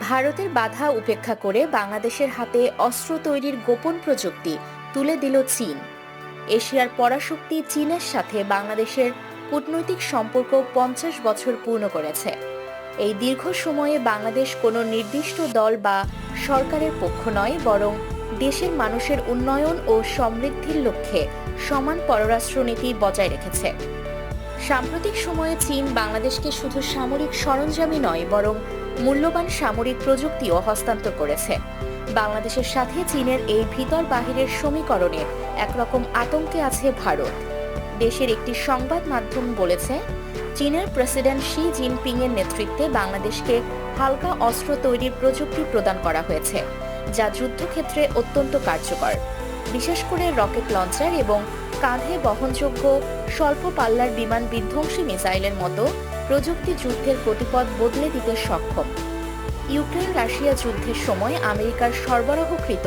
ভারতের বাধা উপেক্ষা করে বাংলাদেশের হাতে অস্ত্র তৈরির গোপন প্রযুক্তি তুলে দিল চীন। এশিয়ার পরাশক্তি চীনের সাথে বাংলাদেশের কূটনৈতিক সম্পর্ক পঞ্চাশ বছর পূর্ণ করেছে। এই দীর্ঘ সময়ে বাংলাদেশ কোনো নির্দিষ্ট দল বা সরকারের পক্ষ নয়, বরং দেশের মানুষের উন্নয়ন ও সমৃদ্ধির লক্ষ্যে সমান পররাষ্ট্রনীতি বজায় রেখেছে। সাম্প্রতিক সময়ে চীন বাংলাদেশকে শুধু সামরিক সরঞ্জামই নয়, বরং মূল্যবান সামরিক প্রযুক্তিও হস্তান্তর করেছে। বাংলাদেশের সাথে চীনের এই ভিতর বাহিরের সমীকরণে একরকম আতঙ্কে আছে ভারত। দেশের একটি সংবাদ মাধ্যম বলেছে, চীনের প্রেসিডেন্ট শি জিনপিং এর নেতৃত্বে বাংলাদেশকে হালকা অস্ত্র তৈরির প্রযুক্তি প্রদান করা হয়েছে, যা যুদ্ধক্ষেত্রে অত্যন্ত কার্যকর। বিশেষ করে রকেট লঞ্চার এবং কাঁধে বহনযোগ্য স্বল্প পাল্লার বিমান বিধ্বংসী মিসাইলের মতো প্রযুক্তি যুদ্ধের গতিপথ বদলে দিতে সক্ষম। ইউক্রেন রাশিয়া যুদ্ধের সময় আমেরিকার সরবরাহকৃত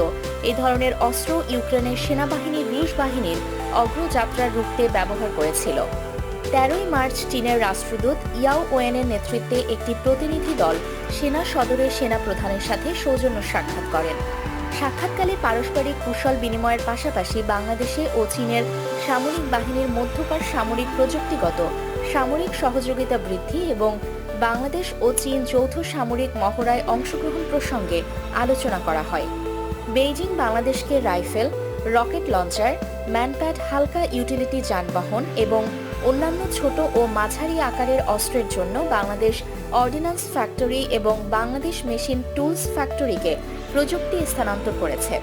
এ ধরনের অস্ত্র ইউক্রেনের সেনাবাহিনী রুশ বাহিনীর অগ্রযাত্রা রুখতে ব্যবহার করেছিল। তেরোই মার্চ চীনের রাষ্ট্রদূত ইয়াও ওয়েনের নেতৃত্বে একটি প্রতিনিধি দল সেনা সদরের সেনা প্রধানের সাথে সৌজন্য সাক্ষাৎ করেন। সাক্ষাৎকালে পারস্পরিক কুশল বিনিময়ের পাশাপাশি বাংলাদেশে ও চীনের সামরিক বাহিনীর মধ্যকার সামরিক প্রযুক্তিগত সামরিক সহযোগিতা বৃদ্ধি এবং বাংলাদেশ ও চীন যৌথ সামরিক মহড়ায় অংশগ্রহণ প্রসঙ্গে আলোচনা করা হয়। বেইজিং বাংলাদেশকে রাইফেল, রকেট লঞ্চার, ম্যানপ্যাড হালকা ইউটিলিটি যানবাহন এবং অন্যান্য ছোট ও মাঝারি আকারের অস্ত্রের জন্য বাংলাদেশ অর্ডিন্যান্স ফ্যাক্টরি এবং বাংলাদেশ মেশিন টুলস ফ্যাক্টরিকে প্রযুক্তি স্থানান্তর করেছে,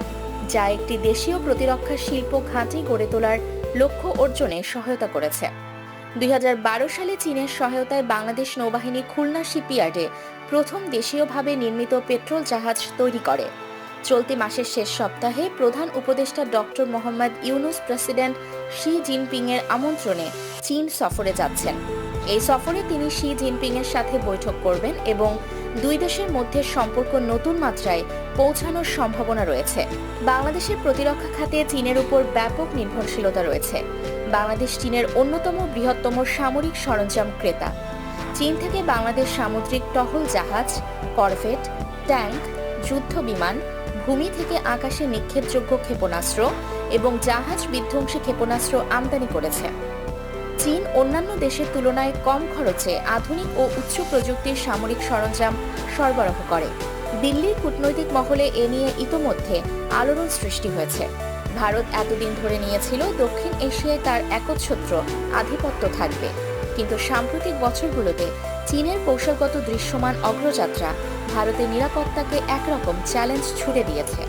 যা একটি দেশীয় প্রতিরক্ষা শিল্প ঘাঁটি গড়ে তোলার লক্ষ্য অর্জনে সহায়তা করেছে। দুই সালে চীনের সহায়তায় বাংলাদেশ নৌবাহিনী খুলনা শিপইয়ার্ডে প্রথম দেশীয়ভাবে নির্মিত পেট্রোল জাহাজ তৈরি করে। চলতি মাসের শেষ সপ্তাহে প্রধান উপদেষ্টা doctor Mohammad Yunus president Xi Jinping এর আমন্ত্রণে চীন সফরে যাচ্ছেন। এই সফরে তিনি শি জিনপিং এর সাথে বৈঠক করবেন এবং দুই দেশের মধ্যে সম্পর্ক নতুন মাত্রায় পৌঁছানোর সম্ভাবনা রয়েছে। বাংলাদেশের প্রতিরক্ষা খাতে চীনের উপর ব্যাপক নির্ভরশীলতা রয়েছে। বাংলাদেশ চীনের অন্যতম বৃহত্তম সামরিক সরঞ্জাম ক্রেতা। চীন থেকে বাংলাদেশ সামুদ্রিক টহল জাহাজ, করভেট, ট্যাঙ্ক, যুদ্ধ বিমান, ভূমি থেকে আকাশে নিক্ষেপযোগ্য ক্ষেপণাস্ত্র এবং জাহাজ বিধ্বংসী ক্ষেপণাস্ত্র আমদানি করেছে। চীন অন্যান্য দেশের তুলনায় কম খরচে আধুনিক ও উচ্চ প্রযুক্তির সামরিক সরঞ্জাম সরবরাহ করে। দিল্লির কূটনৈতিক মহলে এ নিয়ে ইতোমধ্যে আলোড়ন সৃষ্টি হয়েছে। ভারত এতদিন ধরে নিয়েছিল দক্ষিণ এশিয়ায় তার একচ্ছত্র আধিপত্য থাকবে। কিন্তু সাম্প্রতিক বছরগুলোতে চীনের কৌশলগত দৃশ্যমান অগ্রযাত্রা ভারতের নিরাপত্তাকে একরকম চ্যালেঞ্জ ছুড়ে দিয়েছে।